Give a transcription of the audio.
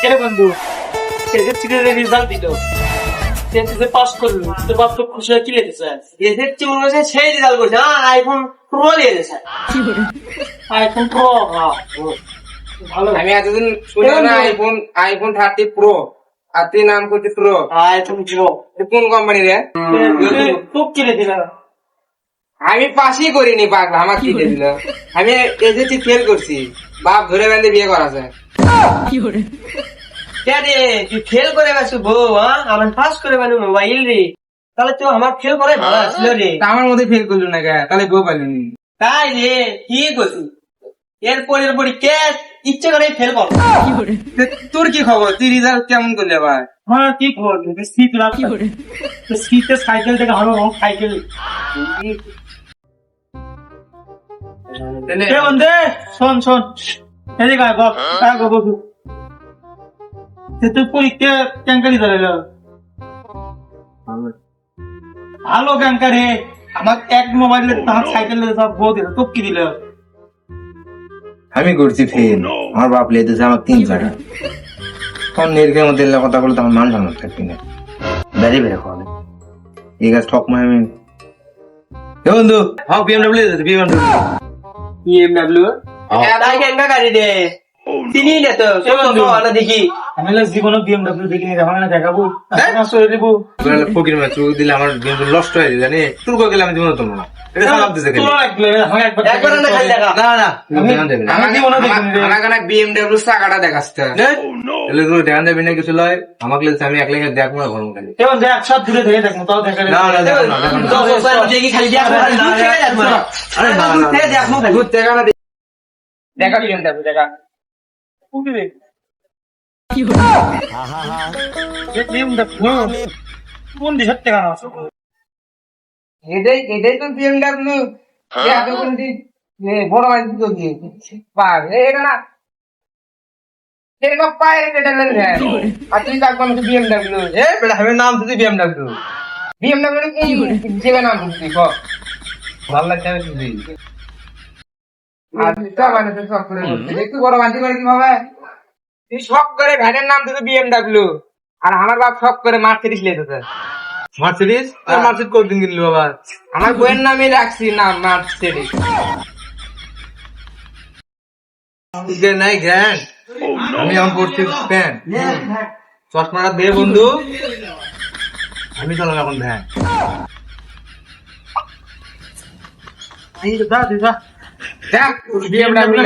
কেন বন্ধু? SSC result দিল? পাস করল। তোর বাপ তো খুশি হয়ে কি লেগেছে? এসএসসি মনে হচ্ছে সেই রেজাল্ট করছে। আইফোন প্রো আইফোন প্রো ভালো। আমি এতদিন শুনি না আইফোন আইফোন থার্টি প্রো আর তুই নাম করছিস প্রো আইফোন জিরো কোন কোম্পানি রে? খুব কিনে দিল আমি পাসই করিনি পাগলা আমার কি দিল। আমি এসেছি ফেল করছি। বাপ ধরে বেঁধে বিয়ে করাছে। রে তুই ফেল করে গেছো বউ হ্যাঁ? আমার পাস করে মোবাইল রে। তাহলে তো আমার ফেল করে ভালো ছিল রে। আমার মধ্যে ফেল করল না কে? তাহলে বউ পাইলি তাই রে কি করছি এরপর এরপর ইচ্ছে করে ফেল কর তোর কি খবর? তুই রেজাল্ট কেমন করলি আবার হ্যাঁ কি করব শীত শীতে সাইকেল থেকে ভালো সাইকেল শোন শোন। এদিকে আয় বাপ আয় গো বন্ধু সে তুই পরীক্ষা ক্যাঙ্কারি ধরে ভালো ক্যাঙ্কারে আমার এক মোবাইলে তাহার সাইকেল সব বউ দিল তো কি দিল আমি করছি ফেল আমার বাপ লেতেছে আমার তিন চাকা তখন নির্গের মধ্যে এলে কথা বলে তখন মান সম্মান থাকবি না বেড়ে বেড়ে খাওয়াবে এই গাছ ঠক মায় আমি এ বন্ধু হাও বিএমডব্লিউ বিএমডব্লিউ বিএমডব্লিউ তাই কেন গাড়ি রে চিনি না তো এ দেখি। আমি জীবনে বিএমডব্লিউ দেখিনি যখন না দেখাবো। চলে দিব ফকির মাছ দিলে আমার বিএমডব্লিউ নষ্ট হয়ে যায় জানি। তোর কো গেলে আমি জীবনে না। এটা সালাম দিতে গেলে তোলা লাগবে আমি একবার একবার না খালি দেখা। না না আমি- আমি জীবনে দেখিনি আমার কানে বিএমডব্লিউ চাকাটা দেখাচ্ছে। এলে তোর দেখান যাবি না কিছু লয়? আমাকে আমি একলাই দেখব না ঘর দেখ একসাথ দূরে থেকে দেখব তাও দেখা না দেখো দেখো খালি দেখব না। আরে না, দূর না, থেকে না। দেখব খালি। দূর থেকে না দেখ- দেখা বিএমডব্লিউ দেখা কোন দেশের টাকা না এটাই এটাই তো বিএমডব্লিউ এত কোন দিন বড় মাছ তো দিয়ে পার এটা না কেটে এ কি নাম বলছিস ভালো লাগছে আমি শুনছি আর সব মানে তো শখ করে বলছিস একটু বড় মাঝি করে কি ভাবে তুই শখ করে ভ্যানের নাম দিতে বিএমডব্লিউ আর আমার বাপ শখ করে মার্সিডিস লেতেছে মার্সিডিজ আর মার্সিডিজ কোন দিন কিনলো আমার বইয়ের নামে রাখছি নাম মার্সিডিস নাই জ্ঞান আমি এখন পড়ছি প্যান চশমাটা দে বন্ধু। আমি চলো এখন ভ্যান এই দিদা দেখ বিএমডব্লিউ